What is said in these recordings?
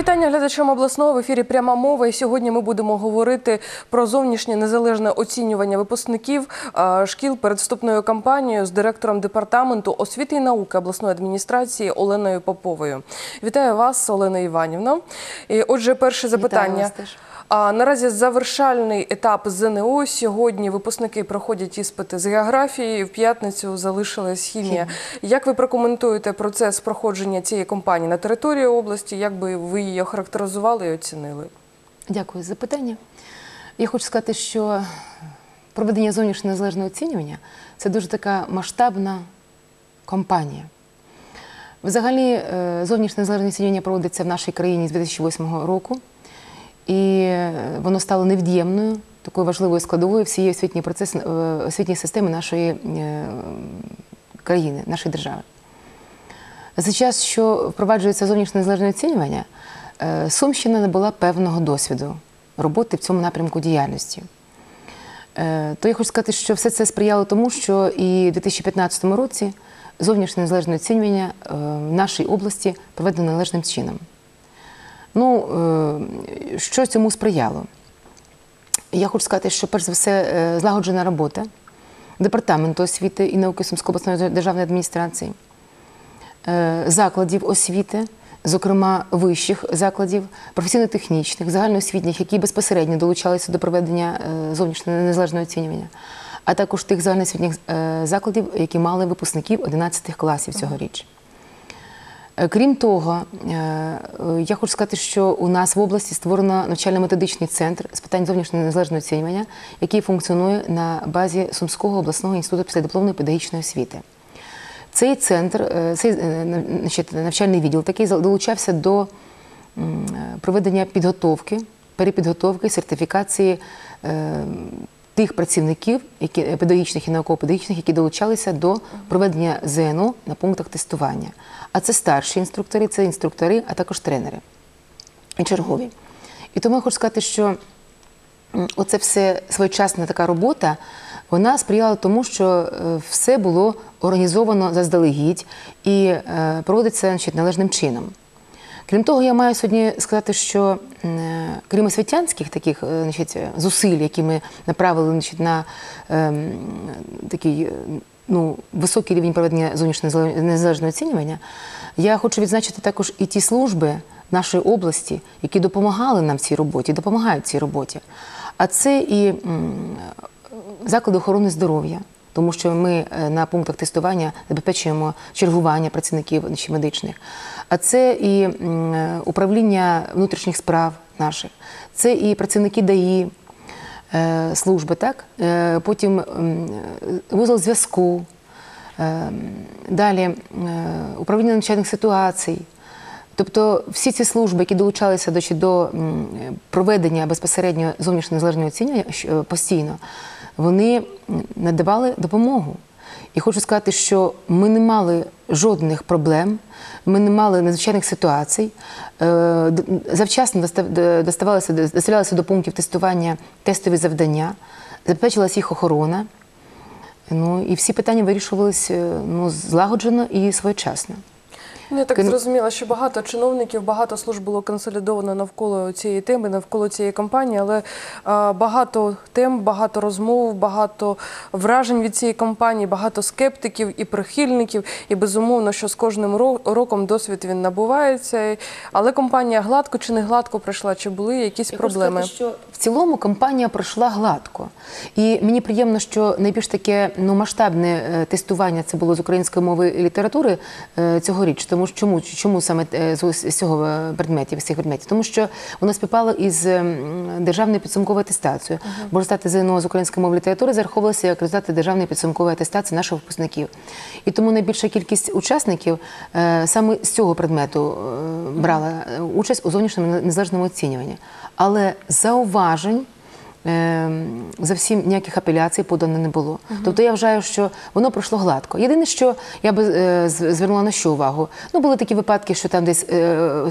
Вітання глядачам обласного в ефірі пряма мова. І сьогодні ми будемо говорити про зовнішнє незалежне оцінювання випускників шкіл перед вступною кампанією з директором департаменту освіти і науки обласної адміністрації Оленою Поповою. Вітаю вас, Олена Іванівна. І, отже, перше запитання. вас теж. А наразі завершальний етап ЗНО. Сьогодні випускники проходять іспити з географії. В п'ятницю залишилась хімія. Як ви прокоментуєте процес проходження цієї компанії на території області? Як би ви її охарактеризували і оцінили? Дякую за запитання. Я хочу сказати, що проведення зовнішнього незалежного оцінювання це дуже така масштабна кампанія. Взагалі, е, зовнішнє незалежне оцінювання проводиться в нашій країні з 2008 року, і воно стало невід'ємною, такою важливою складовою всієї освітньої процес, е, освітньої системи нашої е, країни, нашої держави. За час, що впроваджується зовнішнє незалежне оцінювання, е, Сумщина набула певного досвіду роботи в цьому напрямку діяльності. То я хочу сказати, що все це сприяло тому, що і в 2015 році зовнішнє незалежне оцінювання в нашій області проведено належним чином. Ну, е, що цьому сприяло? Я хочу сказати, що перш за все е, злагоджена робота Департаменту освіти і науки Сумської обласної державної адміністрації, е, закладів освіти, зокрема вищих закладів, професійно-технічних, загальноосвітніх, які безпосередньо долучалися до проведення зовнішнього незалежного оцінювання, а також тих загальноосвітніх закладів, які мали випускників 11 класів цьогоріч. Е, Крім того, е, я хочу сказати, що у нас в області створено навчально-методичний центр з питань зовнішнього незалежного оцінювання, який функціонує на базі Сумського обласного інституту післядипломної педагогічної освіти. Цей центр, е, цей значить, навчальний відділ такий долучався до проведення підготовки, перепідготовки, сертифікації тих працівників, які е, педагогічних і науково-педагогічних, які долучалися до проведення ЗНО на пунктах тестування. А це старші інструктори, це інструктори, а також тренери і чергові. І тому я хочу сказати, що оце все своєчасна така робота, вона сприяла тому, що е, все було організовано заздалегідь і е, проводиться значить, належним чином. Крім того, я маю сьогодні сказати, що е, крім освітянських таких е, значить, зусиль, які ми направили значить, на ем, такий е, ну, високий рівень проведення зовнішнього незале- незалежного оцінювання, я хочу відзначити також і ті служби нашої області, які допомагали нам в цій роботі, допомагають цій роботі. А це і заклади охорони здоров'я, тому що ми е, на пунктах тестування забезпечуємо чергування працівників медичних. А це і е, управління внутрішніх справ наших, це і працівники ДАІ, е, служби, так? Потім вузол зв'язку, далі управління надзвичайних ситуацій. Тобто всі ці служби, які долучалися до, до проведення безпосередньо зовнішнього незалежного оцінювання е, постійно, вони надавали допомогу. І хочу сказати, що ми не мали жодних проблем, ми не мали надзвичайних ситуацій. Е, Завчасно достав- доставалися, доставлялися до пунктів тестування тестові завдання, забезпечилася їх охорона. Ну і всі питання вирішувалися ну, злагоджено і своєчасно. Ну, я так Кон- зрозуміла, що багато чиновників, багато служб було консолідовано навколо цієї теми, навколо цієї кампанії, але а, багато тем, багато розмов, багато вражень від цієї кампанії, багато скептиків і прихильників. І безумовно, що з кожним ро- роком досвід він набувається. Але компанія гладко чи не гладко пройшла, чи були якісь Я хочу проблеми? сказати, що цілому кампанія пройшла гладко. І мені приємно, що найбільш таке ну, масштабне е, тестування це було з української мови і літератури е, цьогоріч. Тому що чому, чому саме е, з цього предметів, з цих предметів? Тому що воно співпало із державною підсумковою атестацією. Бо результати ЗНО з української мови і літератури зараховувалися як результати державної підсумкової атестації наших випускників. І тому найбільша кількість учасників саме з цього предмету брала участь у зовнішньому незалежному оцінюванні. Але imagem е, зовсім ніяких апеляцій подано не було. Тобто я вважаю, що воно пройшло гладко. Єдине, що я би е, звернула на що увагу. Ну, були такі випадки, що там десь е,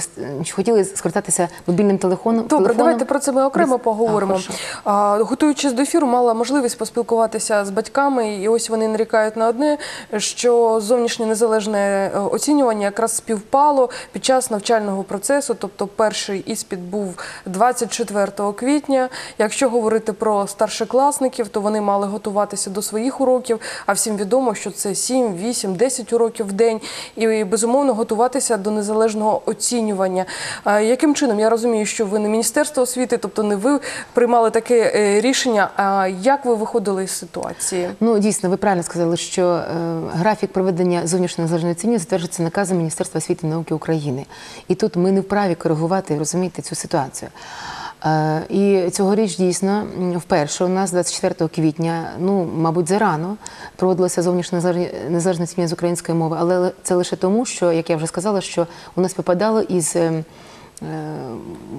хотіли скористатися мобільним телефоном. Добре, телефоном. давайте про це ми окремо Десь- поговоримо. А. А, готуючись до ефіру, мала можливість поспілкуватися з батьками, і ось вони нарікають на одне, що зовнішнє незалежне е, оцінювання якраз співпало під час навчального процесу. Тобто, перший іспит був 24 квітня. Якщо говорити про старшокласників, то вони мали готуватися до своїх уроків. А всім відомо, що це 7, 8, 10 уроків в день, і безумовно готуватися до незалежного оцінювання. Яким чином я розумію, що ви не міністерство освіти, тобто не ви приймали таке е, рішення. А як ви виходили з ситуації? Ну, дійсно, ви правильно сказали, що е, графік проведення зовнішнього незалежного оцінювання затверджується наказом Міністерства освіти і науки України. І тут ми не вправі коригувати, розумієте, цю ситуацію. Е, і цьогоріч дійсно вперше у нас 24 квітня, ну, мабуть, зарано проводилося зовнішнє незалежне- незалежне з української мови, але це лише тому, що, як я вже сказала, що у нас випадало із. ем, е,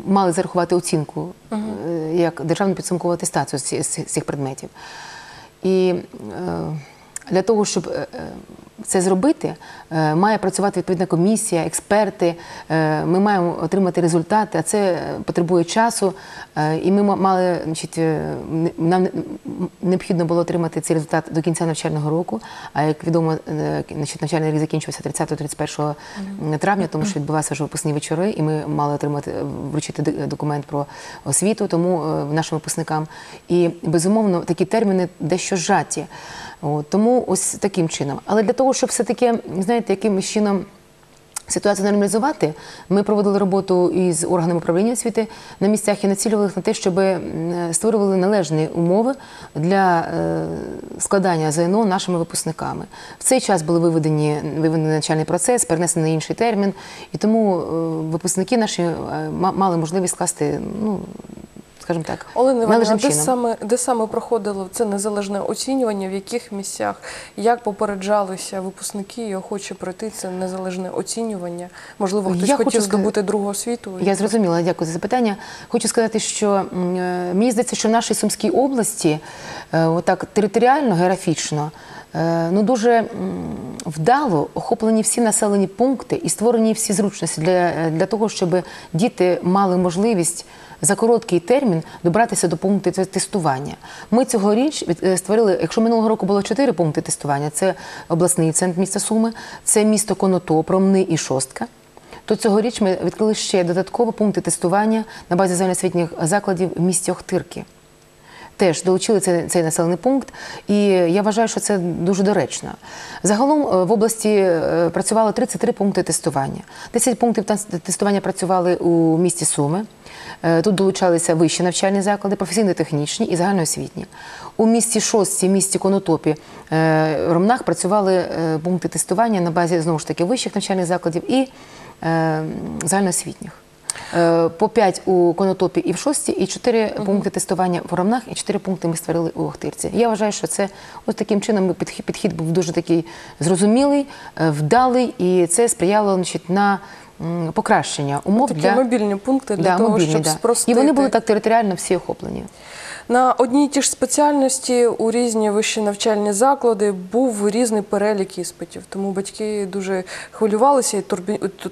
Мали зарахувати оцінку е, як державну підсумкову атестацію з цих- предметів. І для того, щоб це зробити, має працювати відповідна комісія, експерти. Е, Ми маємо отримати результати, а це е, потребує часу. Е, І ми ма- мали, значить, е, нам необхідно було отримати цей результат до кінця навчального року. А як відомо, е, значить, навчальний рік закінчився 30-31 травня, тому що відбувалися вже випускні вечори, і ми мали отримати вручити документ про освіту, тому е, нашим випускникам. І безумовно такі терміни дещо зжаті. От, тому ось таким чином. Але для того, щоб все-таки, знаєте, якимось чином. Ситуацію нормалізувати. Ми проводили роботу із органами управління освіти на місцях і націлювали на те, щоб створювали належні умови для е, складання ЗНО нашими випускниками. В цей час були виведені виведений навчальний процес, перенесений на інший термін, і тому е, випускники наші е, ма- мали можливість скласти, ну скажімо так, Олена Іванівна, де саме, де саме проходило це незалежне оцінювання, в яких місцях, як попереджалися випускники і охочі пройти це незалежне оцінювання? Можливо, хтось Я хотів хочу здобути другу освіту? Я зрозуміла, дякую за запитання. Хочу сказати, що е, мені здається, що в нашій Сумській області, е, отак територіально, географічно, е, ну дуже вдало охоплені всі населені пункти і створені всі зручності для, для того, щоб діти мали можливість. За короткий термін добратися до пункту тестування. Ми цьогоріч е, створили, якщо минулого року було чотири пункти тестування: це обласний центр міста Суми, це місто Конотоп, Ромни і Шостка то цьогоріч ми відкрили ще додаткові пункти тестування на базі загальноосвітніх закладів в місті Охтирки. Теж долучили цей, цей населений пункт, і я вважаю, що це дуже доречно. Загалом е, в області е, працювало 33 пункти тестування. 10 пунктів тес- тестування працювали у місті Суми. Е, Тут долучалися вищі навчальні заклади, професійно-технічні і загальноосвітні. У місті Шостці, місті Конотопі, Ромнах працювали пункти тестування на базі знову ж таки вищих навчальних закладів і загальноосвітніх. Е, По 5 у Конотопі і в Шості, і 4 пункти тестування в Ромнах, і 4 пункти ми створили у Охтирці. Я вважаю, що це ось таким чином підхід, підхід був дуже такий зрозумілий, е, вдалий, і це сприяло значить, на покращення умов Такі для мобільні пункти для Да, того, мобільні, щоб да. спростити. І вони були так територіально всі охоплені. На одній ті ж спеціальності у різні вищі навчальні заклади був різний перелік іспитів. Тому батьки дуже хвилювалися і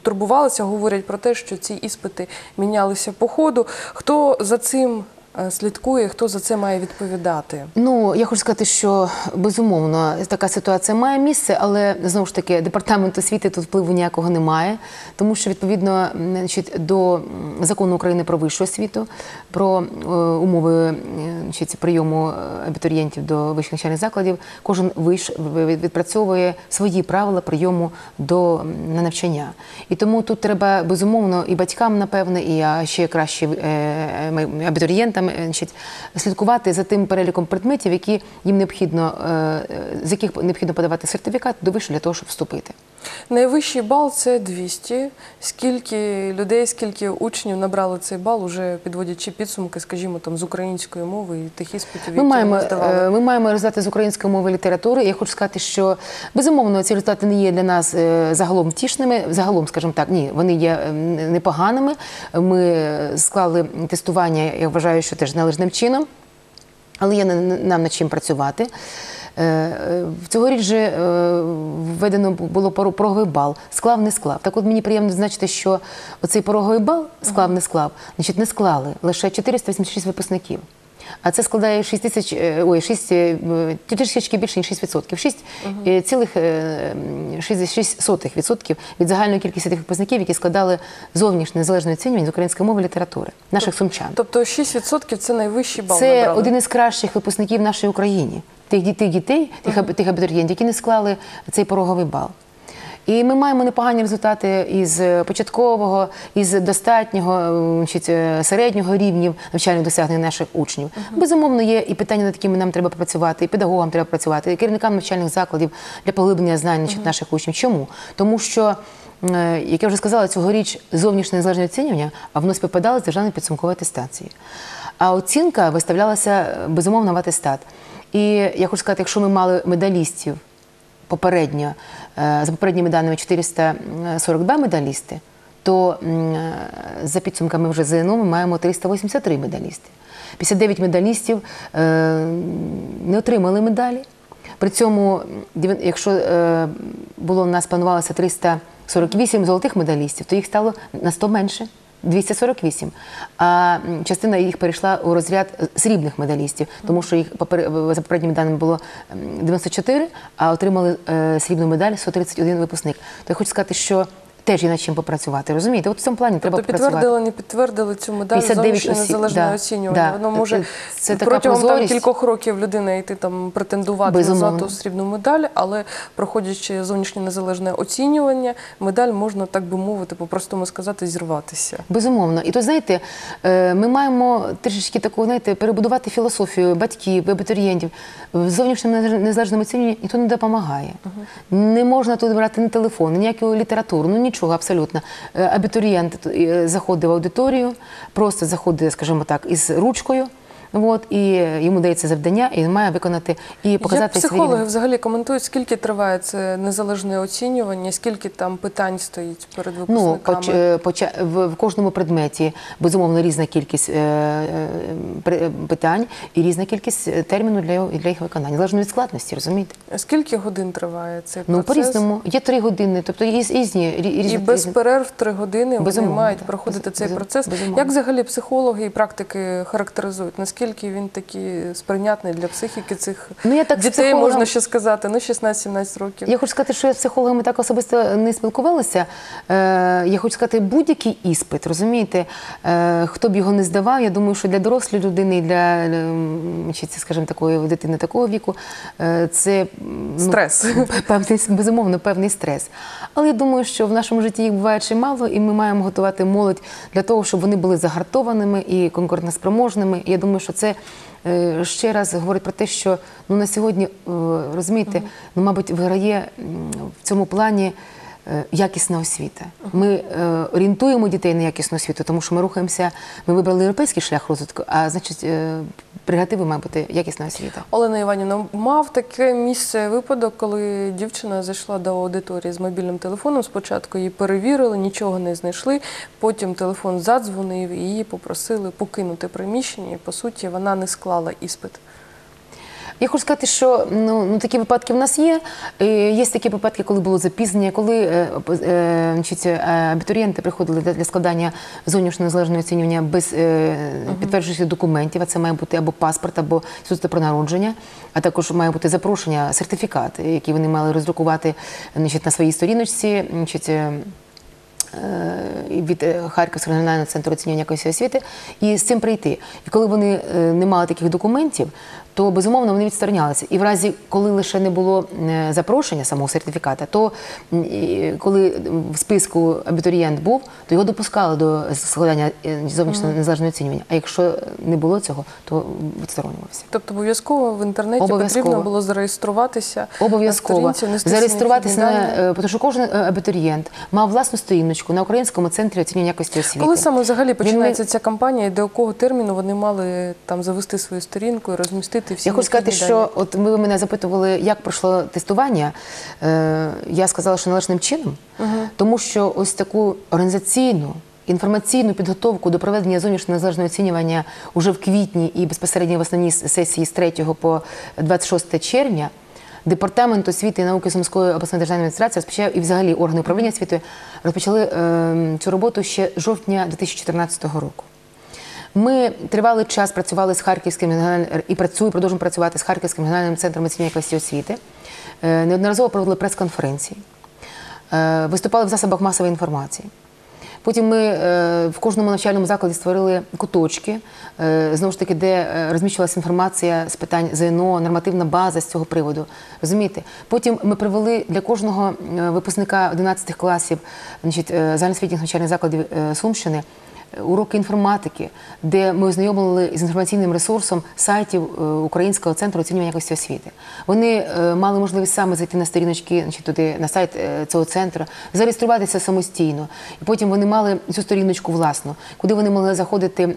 турбувалися, говорять про те, що ці іспити мінялися по ходу. Хто за цим слідкує, хто за це має відповідати? Ну, я хочу сказати, що безумовно така ситуація має місце, але знову ж таки департамент освіти тут впливу ніякого немає, тому що відповідно значить, до закону України про вищу освіту, про е, умови е, значить, прийому е, абітурієнтів до вищих навчальних закладів, кожен виш відпрацьовує свої правила прийому до на навчання. І тому тут треба безумовно і батькам, напевне, і ще краще е, е, абітурієнтам е, слідкувати за тим переліком предметів, які їм необхідно, е, е, з яких необхідно подавати сертифікат до вишу для того, щоб вступити. Найвищий бал це 200. Скільки людей, скільки учнів набрали цей бал, уже підводячи підсумки, скажімо, там з української мови і тих іспитів, Ми маємо, здавали. е, ми маємо результати з української мови і літератури. Я хочу сказати, що безумовно ці результати не є для нас е, загалом втішними. Загалом, скажімо так, ні, вони є е, непоганими. Ми склали тестування, я вважаю, що теж належним чином. Але є на- на- нам над чим працювати. Е, е, Цьогоріч же е, введено було пороговий бал, склав, не склав. Так от мені приємно значити, що оцей пороговий бал склав, не склав, значить не склали лише 486 випускників. А це складає 6 тисяч, е, ой, 6, е, трішечки більше, ніж 6%. 6 е, цілих е, 6 сотих відсотків від загальної кількості тих випускників, які складали зовнішнє незалежне оцінювання з української мови і літератури, наших сумчан. Тобто 6% це найвищий бал Це набрали. один із кращих випускників в нашій Україні, тих, ді- тих дітей, тих, аб- тих абітурієнтів, які не склали цей пороговий бал. І ми маємо непогані результати із е, початкового, із достатнього, е, середнього рівнів навчальних досягнень наших учнів. Безумовно, є і питання, над якими нам треба працювати, і педагогам треба працювати, і керівникам навчальних закладів для поглиблення знань значить, наших учнів. Чому? Тому що, е, як я вже сказала, цьогоріч зовнішнє незалежне оцінювання, а воно співпадало з державною підсумковою атестацією. А оцінка виставлялася безумовно в атестат. І я хочу сказати, якщо ми мали медалістів попередньо, е, за попередніми даними 442 медалісти, то е, за підсумками вже ЗНО ми маємо 383 медалісти. 59 медалістів е, не отримали медалі. При цьому, якщо було у нас планувалося 348 золотих медалістів, то їх стало на 100 менше. 248. А частина їх перейшла у розряд е, срібних медалістів, тому що їх попер- за попередніми даними було м, 94, а отримали е, срібну медаль 131 випускник. То я хочу сказати, що теж є над чим попрацювати. Розумієте? От в цьому плані треба Тобто попрацювати. підтвердили, не підтвердили цю медаль 59 зовнішнє незалежне да, оцінювання. да. Воно може Це така протягом там, кількох років людина йти там претендувати на золоту срібну медаль, але проходячи зовнішнє незалежне оцінювання, медаль можна так би мовити, по-простому сказати, зірватися. Безумовно. І то знаєте, е, ми маємо трішечки таку, знаєте, перебудувати філософію батьків, абітурієнтів. В зовнішньому незалежному оцінюванні ніхто не допомагає. Не можна тут брати ні телефон, ні ніяку літературу, ну нічого абсолютно. Е, Абітурієнт е, заходить в аудиторію, просто заходить, скажімо так, із ручкою. От, і йому дається завдання, і він має виконати і показати Як свій психологи рівень. взагалі коментують, скільки триває це незалежне оцінювання, скільки там питань стоїть перед Ну, випускниками? поч- е, в, кожному предметі безумовно різна кількість е, е, питань і різна кількість терміну для, для їх виконання, залежно від складності, розумієте? Скільки годин триває цей Ну, по-різному. Є три години, тобто є різні, рі- різні І без перерв три години вони мають проходити Без- цей безум- процес. безумовно. Як взагалі психологи і практики характеризують? Наскільки він такий сприйнятний для психіки цих Ну, я так дітей, можна ще сказати, ну 16-17 років. Я хочу сказати, що я з психологами так особисто не спілкувалася. Е, я хочу сказати, будь-який іспит, розумієте, е, хто б його не здавав, я думаю, що для дорослої людини і для, е, чи це, скажімо, такої дитини такого віку, е, це ну, Стрес. певний, безумовно, певний стрес. Але я думаю, що в нашому житті їх буває чимало, і ми маємо готувати молодь для того, щоб вони були загартованими і конкурентоспроможними. І я думаю, що це е, ще раз говорить про те, що ну, на сьогодні, е, розумієте, ну, мабуть, виграє в цьому плані. Е, Якісна освіта. Ми е, орієнтуємо дітей на якісну освіту, тому що ми рухаємося, ми вибрали європейський шлях розвитку, а значить, е, прегативи має бути якісна освіта. Олена Іванівна, мав таке місце випадок, коли дівчина зайшла до аудиторії з мобільним телефоном. Спочатку її перевірили, нічого не знайшли. Потім телефон задзвонив і її попросили покинути приміщення. І по суті вона не склала іспит. Я хочу сказати, що ну, ну такі випадки в нас є. Е, Є такі випадки, коли було запізнення, коли е, е, значить, е, абітурієнти приходили для, складання зовнішнього незалежного оцінювання без е, підтверджуючих документів. А це має бути або паспорт, або свідоцтво про народження, а також має бути запрошення, сертифікат, який вони мали роздрукувати значить, на своїй сторіночці. Значить, від Харківського регіонального центру оцінювання якості освіти і з цим прийти. І коли вони не мали таких документів, то безумовно вони відсторонялися. І в разі, коли лише не було е, запрошення самого сертифіката, то коли в списку абітурієнт був, то його допускали до складання е, зовнішнього незалежного оцінювання. А якщо не було цього, то відсторонювався. Тобто обов'язково в інтернеті Обов'язково. потрібно було зареєструватися Обов'язково на сторінці, зареєструватися на тому що кожен е, абітурієнт мав власну сторіночку на українському центрі оцінювання якості освіти. Коли саме взагалі Він починається ця кампанія, і до якого терміну вони мали там завести свою сторінку і розмістити всі Я хочу сказати, дані? що от ми ви мене запитували, як пройшло тестування. Е, я сказала, що належним чином, тому що ось таку організаційну інформаційну підготовку до проведення зовнішнього незалежного оцінювання уже в квітні і безпосередньо в основній сесії з 3 по 26 червня. Департамент освіти і науки Сумської обласної державної адміністрації розпочав і взагалі органи управління освітою розпочали е, цю роботу ще жовтня 2014 року. Ми тривалий час працювали з Харківським і працюємо, продовжуємо працювати з Харківським регіональним центром оцінювання якості освіти. Е, Неодноразово проводили прес-конференції, е, виступали в засобах масової інформації. Потім ми е, в кожному навчальному закладі створили куточки, знову ж таки, де розміщувалася інформація з питань ЗНО, нормативна база з цього приводу. Розумієте? Потім ми привели для кожного випускника 11 класів значить, загальноосвітніх навчальних закладів Сумщини уроки інформатики, де ми ознайомили з інформаційним ресурсом сайтів е, Українського центру оцінювання якості освіти. Вони е, мали можливість саме зайти на сторіночки, значить, туди на сайт е, цього центру, зареєструватися самостійно. І потім вони мали цю сторіночку власну, куди вони могли заходити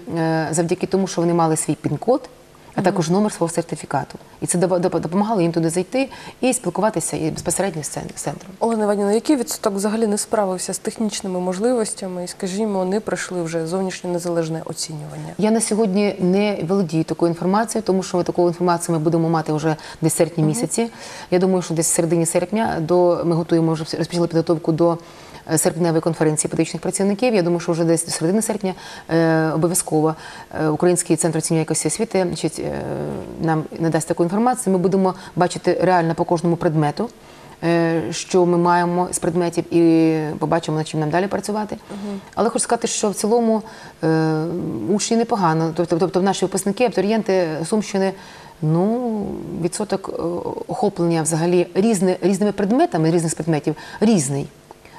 завдяки тому, що вони мали свій пін-код. А також номер свого сертифікату, і це доп- доп- допомагало їм туди зайти і спілкуватися і безпосередньо з цен- центром. Олена Іванівна, який відсоток взагалі не справився з технічними можливостями і, скажімо, не пройшли вже зовнішнє незалежне оцінювання? Я на сьогодні не володію такою інформацією, тому що таку інформацію ми будемо мати вже десь серпні місяці. Я думаю, що десь в середині серпня до ми готуємо вже розпочали підготовку до серпневої конференції педагогічних працівників. Я думаю, що вже десь до середини серпня е, обов'язково е, Український центр оцінювання якості освіти значить, е, нам надасть таку інформацію. Ми будемо бачити реально по кожному предмету. е, Що ми маємо з предметів, і побачимо, над чим нам далі працювати. Але хочу сказати, що в цілому е, учні непогано. Тобто, тобто наші випускники, абітурієнти Сумщини, ну, відсоток е, охоплення взагалі різни, різними предметами, різних предметів різний.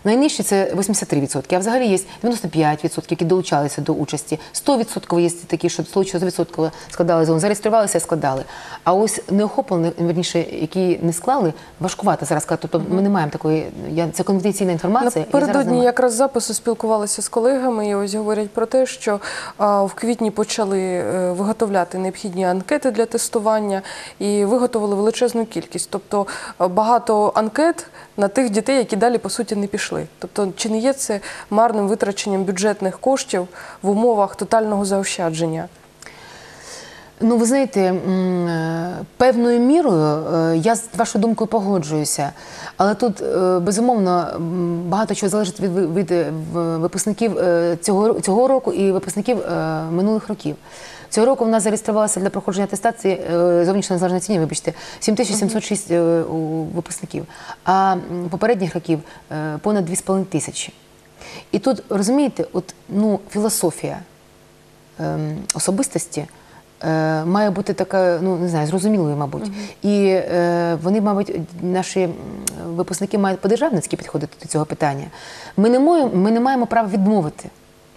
Найнижчий це 83%, а взагалі є 95%, які долучалися до участі. 100% є такі, що 100% складали зону, зареєструвалися і складали. А ось неохоплені, верніше, які не склали, важкувато зараз сказати. Тобто ми не маємо такої, я, це конфіденційна інформація. Напередодні якраз запису спілкувалися з колегами, і ось говорять про те, що а, в квітні почали е, виготовляти необхідні анкети для тестування і виготовили величезну кількість. Тобто е, багато анкет на тих дітей, які далі по суті не пішли. Тобто, чи не є це марним витраченням бюджетних коштів в умовах тотального заощадження? Ну, ви знаєте, е, певною мірою е, я з вашою думкою погоджуюся, але тут е, безумовно багато чого залежить від, від випускників цього, цього року і випускників минулих років. Цього року в нас зареєструвалося для проходження атестації е, зовнішнього незалежного оцінювання, вибачте, 7706 е, випускників, а попередніх років е, понад 2,5 тисячі. І тут розумієте, от ну філософія ем, особистості має бути така, ну не знаю, зрозумілою, мабуть. І е, вони, мабуть, наші випускники мають по-державницьки підходити до цього питання. Ми не, маємо, ми не маємо права відмовити.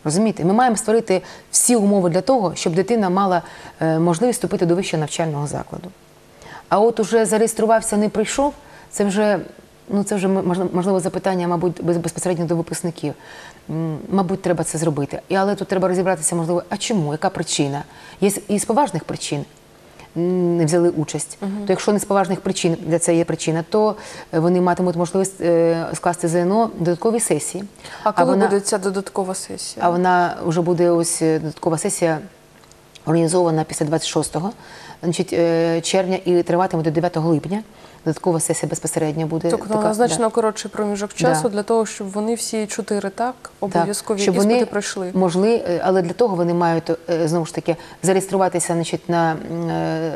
Розумієте, ми маємо створити всі умови для того, щоб дитина мала е, можливість вступити до вищого навчального закладу. А от уже зареєструвався, не прийшов, це вже. Ну, це вже можливо- запитання, мабуть, безпосередньо до випускників. Мабуть, треба це зробити. І, але тут треба розібратися, можливо, а чому, яка причина? Є з- поважних причин не взяли участь. То якщо не з поважних причин для це є причина, то е, вони матимуть можливість е, скласти ЗНО додаткові сесії. А коли вона- буде ця додаткова сесія? а вона вже буде ось е, додаткова сесія організована після 26 значить, червня і триватиме до 9 липня. Додаткова сесія безпосередньо буде. Тобто така, на значно да. коротший проміжок часу Да. для того, щоб вони всі чотири так обов'язкові іспити вони пройшли. Могли, е, але для того вони мають е, знову ж таки зареєструватися, значить, на е,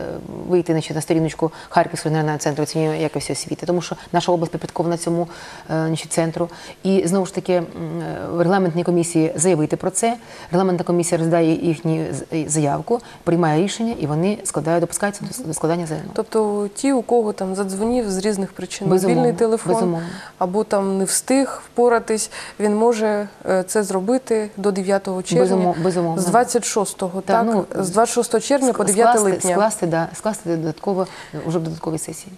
вийти значить, на сторіночку Харківського регіонального центру оцінювання якості освіти, тому що наша область підпорядкована цьому значить, центру. І знову ж таки в регламентній комісії заявити про це. Регламентна комісія роздає їхню заявку, приймає рішення, і вони складають, допускаються до- складання ЗНО. Тобто ті, у кого там задзвонів з різних причин Безумовно, мобільний телефон безумовно. або там не встиг впоратись, він може е, це зробити до 9 червня. Безумов- безумовно. З 26-го, так, так? ну, з 26 червня по 9 липня. Скласти, да, скласти додатково вже в додатковій сесії.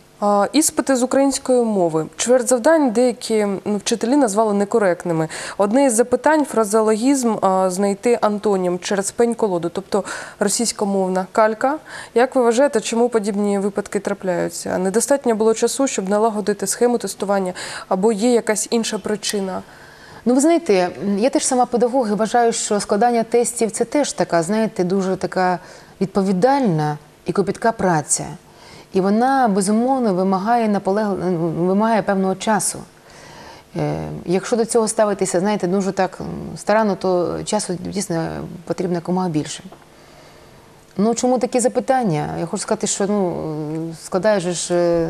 Іспити з української мови. Чверть завдань деякі ну, вчителі назвали некоректними. Одне із запитань фразеологізм знайти антонім через пень-колоду, тобто російськомовна калька. Як ви вважаєте, чому подібні випадки трапляються? Недостатньо було часу, щоб налагодити схему тестування, або є якась інша причина? Ну, ви знаєте, я теж сама педагог і вважаю, що складання тестів це теж така, знаєте, дуже така відповідальна і копітка праця. І вона безумовно вимагає наполег... вимагає певного часу. Е, Якщо до цього ставитися, знаєте, дуже так м, старанно, то часу дійсно потрібно якомога більше. Ну, чому такі запитання? Я хочу сказати, що ну, складає ж е,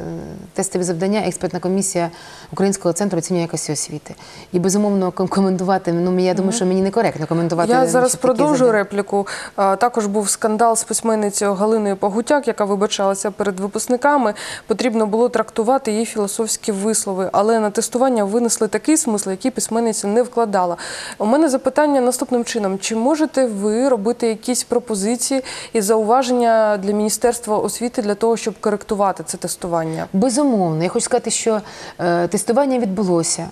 тестові завдання експертна комісія Українського центру оцінювання якості освіти. І безумовно коментувати, ну я думаю, що мені некоректно коментувати. Я зараз такі продовжую завдання. репліку. Також був скандал з письменницею Галиною Погутяк, яка вибачалася перед випускниками. Потрібно було трактувати її філософські вислови, але на тестування винесли такий смисл, який письменниця не вкладала. У мене запитання наступним чином: чи можете ви робити якісь пропозиції і зауваження для Міністерства освіти для того, щоб коректувати це тестування? Безумовно, я хочу сказати, що е, тестування відбулося.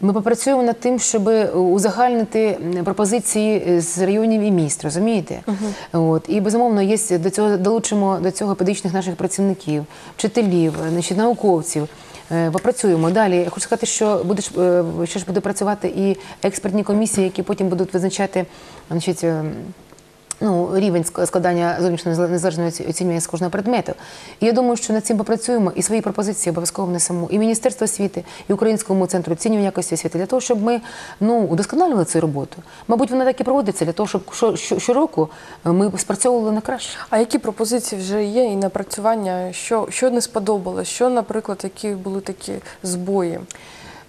Ми попрацюємо над тим, щоб узагальнити пропозиції з районів і міст, розумієте? От. І безумовно, є до цього долучимо до цього педагогічних наших працівників, вчителів, значить, науковців. Е, Попрацюємо далі. Я хочу сказати, що буде е, ще ж буде працювати і експертні комісії, які потім будуть визначати значить, е, ну, рівень складання зовнішньої незалежної оцінювання з кожного предмету. І я думаю, що над цим попрацюємо і свої пропозиції обов'язково внесемо і Міністерство освіти, і Українському центру оцінювання якості освіти для того, щоб ми ну, удосконалювали цю роботу. Мабуть, вона так і проводиться для того, щоб що- що- щороку ми спрацьовували на краще. А які пропозиції вже є і напрацювання? Що, що не сподобалось? Що, наприклад, які були такі збої?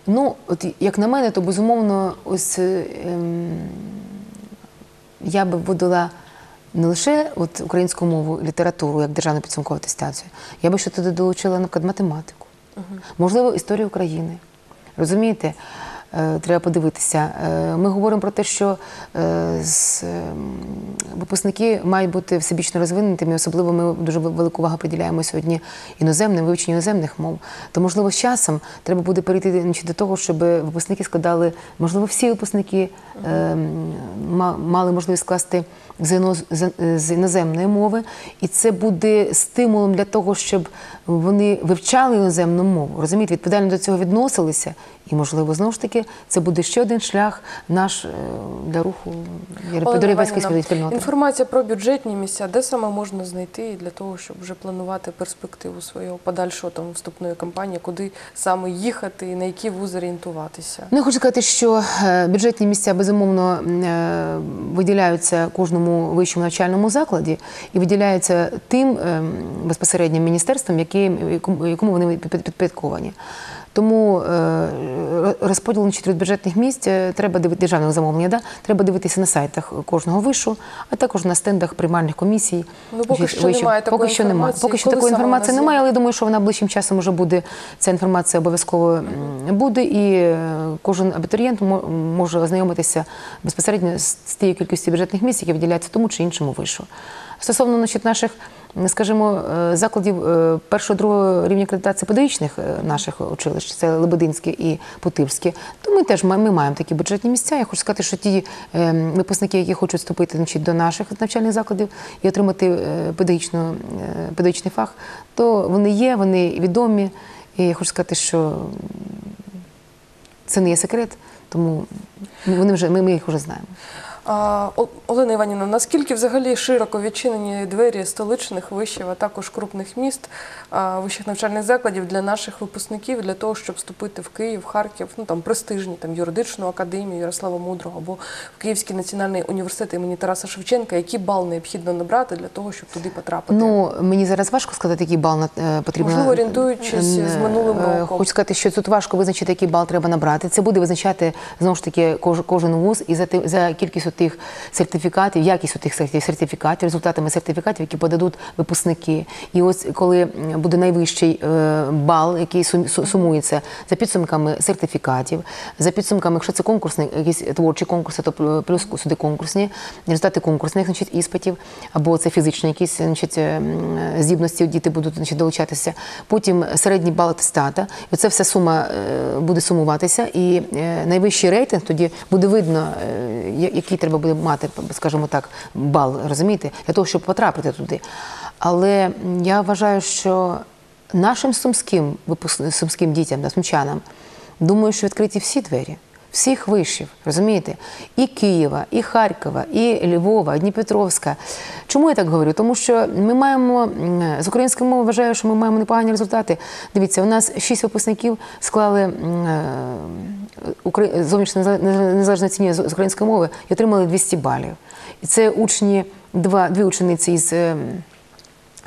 Ну, от як на мене, то безумовно, ось е, ем, я би вводила не лише от українську мову, літературу як державну підсумкову атестацію, я би ще туди долучила, наприклад, математику, можливо, історію України. Розумієте? Е, Треба подивитися. Е, Ми говоримо про те, що е, ем, випускники мають бути всебічно розвинутими, особливо ми дуже велику увагу приділяємо сьогодні іноземним, вивченню іноземних мов. То, можливо, з часом треба буде перейти до того, щоб випускники складали, можливо, всі випускники ма- мали можливість скласти з іноземної мови, і це буде стимулом для того, щоб вони вивчали іноземну мову, розумієте, відповідально до цього відносилися. І, можливо, знову ж таки, це буде ще один шлях наш е, для руху Олена європейської спільноти. Інформація про бюджетні місця, де саме можна знайти для того, щоб вже планувати перспективу свого подальшого там вступної кампанії, куди саме їхати і на які вузи орієнтуватися? Ну, я хочу сказати, що е, бюджетні місця безумовно е, виділяються кожному вищому навчальному закладі і виділяються тим е, безпосередньо міністерством, яким- якому вони під- підпорядковані. Тому е, розподіл значить, від бюджетних місць е, треба дивитися державного замовлення, да? треба дивитися на сайтах кожного вишу, а також на стендах приймальних комісій. Ну, поки що вишів. немає такої поки що немає. інформації. Поки що такої інформації немає, але я думаю, що вона ближчим часом вже буде. Ця інформація обов'язково буде, і е, кожен абітурієнт може ознайомитися безпосередньо з тією кількістю бюджетних місць, які виділяються тому чи іншому вишу. Стосовно значить, наших, скажімо, е, закладів е, першого другого рівня акредитації педагогічних е, наших училищ, це Лебединське і Путивське, то ми теж ми маємо такі бюджетні місця. Я хочу сказати, що ті випускники, які хочуть вступити значить, до наших навчальних закладів і отримати педагогічну, педагогічний фах, то вони є, вони відомі. І я хочу сказати, що це не є секрет, тому вони вже, ми, ми їх вже знаємо. Олена Іванівна, наскільки взагалі широко відчинені двері столичних вишів, а також крупних міст, вищих навчальних закладів для наших випускників для того, щоб вступити в Київ, Харків, ну там престижні, там юридичну академію Ярослава Мудрого або в Київський національний університет імені Тараса Шевченка, який бал необхідно набрати для того, щоб туди потрапити? Ну мені зараз важко сказати, який бал е, потрібно. Можливо, орієнтуючись з Е, минулим е, роком. Хочу сказати, що тут важко визначити, який бал треба набрати. Це буде визначати знову ж таки кож, кожен вуз і за за кількістю тих сертифікатів, якістю тих сертифікатів, результатами сертифікатів, які подадуть випускники. І ось коли буде найвищий е, бал, який сумується за підсумками сертифікатів, за підсумками, якщо це конкурсний, якісь творчі конкурси, то плюс сюди конкурсні результати конкурсних значить, іспитів, або це фізичні якісь значить, е, здібності діти будуть значить, долучатися. Потім середній бал атестата. І оце вся сума е, буде сумуватися, і найвищий рейтинг тоді буде видно, який треба буде мати, скажімо так, бал, розумієте, для того, щоб потрапити туди. Але я вважаю, що нашим сумським сумським дітям, да, сумчанам, думаю, що відкриті всі двері. Всіх вишів, розумієте? І Києва, і Харкова, і Львова, і Дніпропетровська. Чому я так говорю? Тому що ми маємо з української мови вважаю, що ми маємо непогані результати. Дивіться, у нас шість випускників склали е, Укра- зовнішнє незале- незалежне оцінювання з української мови і отримали 200 балів. І це учні, два, дві учениці із.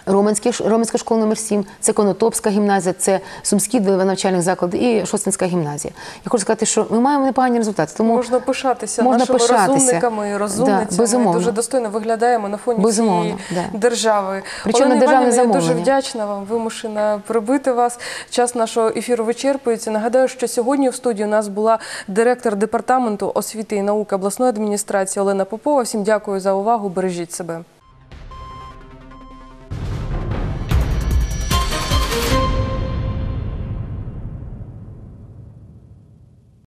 Роменська, Роменська школа номер 7 це Конотопська гімназія, це Сумські два навчальних заклади і Шостинська гімназія. Я хочу сказати, що ми маємо непогані результати. Тому Можна пишатися Можна нашими пишатися. розумниками розумницями. Да, безумовно. Дуже достойно виглядаємо на фоні Безумовно, цієї да. держави. Причому Олена Іванівна, я дуже вдячна вам, вимушена прибити вас. Час нашого ефіру вичерпується. Нагадаю, що сьогодні в студії у нас була директор департаменту освіти і науки обласної адміністрації Олена Попова. Всім дякую за увагу. Бережіть себе.